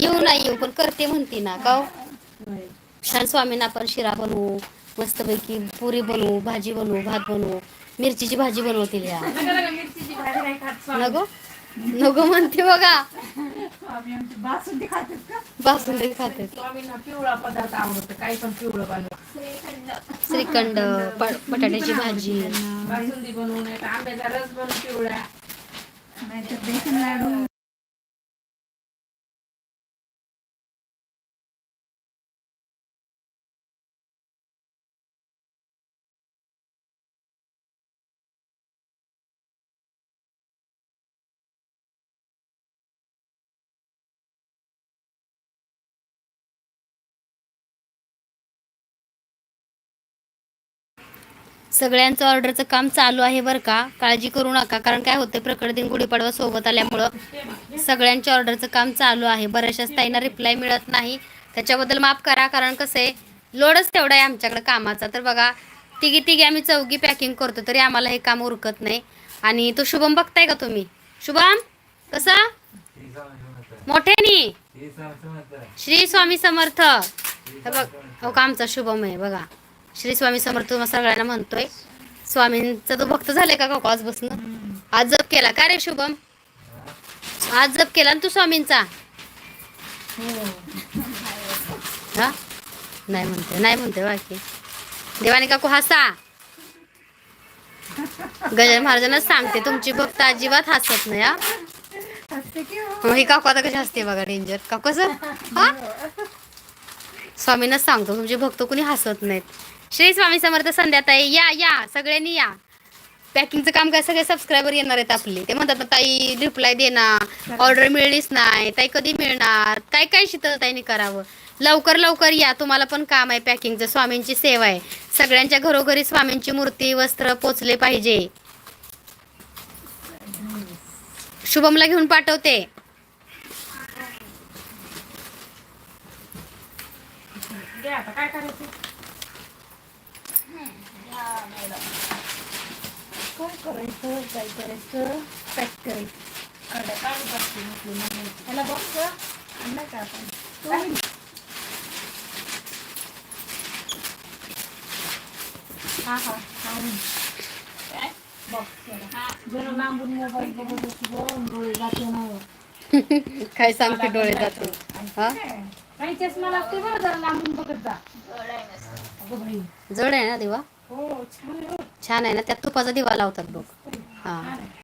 येऊ नाही येऊ पण करते म्हणते ना का हो? छान स्वामींना आपण शिरा बनवू मस्तपैकी पुरी बनवू भाजी बनवू भात बनवू मिरचीची भाजी बनवतील या. नका नका खात. नको? नको म्हणते बघा. स्वामी आमची बासुंदी खातात का? बासुंदी खाते स्वामींना पिवळा पदार्थ आवडतो काही पण पिवळं बनवा. श्रीखंड. बटाट्याची भाजी. बासुंदी बनवून आंब्याचा रस बनवून पिवळा. नाहीतर बेसन लाडू. सगळ्यांचं ऑर्डरचं काम चालू आहे बरं का. काळजी करू नका कारण काय होतं प्रकट दिन गुढीपाडवा सोबत आल्यामुळं सगळ्यांच्या ऑर्डरचं काम चालू आहे. बऱ्याचशाच ताईंना रिप्लाय मिळत नाही. त्याच्याबद्दल माफ करा कारण कसं आहे लोडच तेवढा आहे आमच्याकडे कामाचा. तर बघा तिघी तिघी आम्ही चौघी पॅकिंग करतो तरी आम्हाला हे काम उरकत नाही. आणि तो शुभम बघताय का तुम्ही? शुभम कसा? मोठ्यानी श्री स्वामी समर्थ. हे बघ हो का आमचा शुभम आहे बघा. श्री स्वामी समर्थ तुम्हाला सगळ्यांना म्हणतोय. स्वामींचा तो भक्त झालाय का काकू आजपासून? आज जप केला का रे शुभम? आज जप केला ना तू स्वामींचा? हा? नाही म्हणते नाही म्हणते बाकी. देवाने काकू हसा. गजानन महाराजांनाच सांगते तुमची भक्त अजिबात हसत नाही हा. हो? मग ही काकू आता कशी असते बघा डेंजर काकू कसं हा? स्वामींनाच सांगतो तुमचे भक्त कुणी हसत नाहीत. श्री स्वामी समर्थ संध्याताई या या सगळ्यांनी या. पॅकिंगचं काम काय सगळे सबस्क्रायबर येणार आहेत आपले. ते म्हणतात ना ताई रिप्लाय देणार ऑर्डर मिळलीच नाही. ताई कधी मिळणार? काय काय शीतल ताईने करावं? लवकर लवकर या. तुम्हाला पण काम आहे पॅकिंगचं स्वामींची सेवा आहे. सगळ्यांच्या घरोघरी स्वामींची मूर्ती वस्त्र पोचले पाहिजे. शुभमला घेऊन पाठवते. आता काय करायचं? काय करायचं काय करायचं? पॅक करायचं. अर्धा काढू टाकते म्हटलं मम्मी. त्याला बघ आणला का आपण? काय? हा हा हा काय? बघ जरा. जरा लांबून मोबाईल बघत होती बघ, डोळे जाते ना. काय सांगते डोळे जाते. हा? काही चष्मा लागते बरं जरा लांबून बघत जा अगं बाई. जड आहे ना दिवा हो छान आहे हो. छान आहे ना त्यात तुपाचा दिवा लावतात बघ हा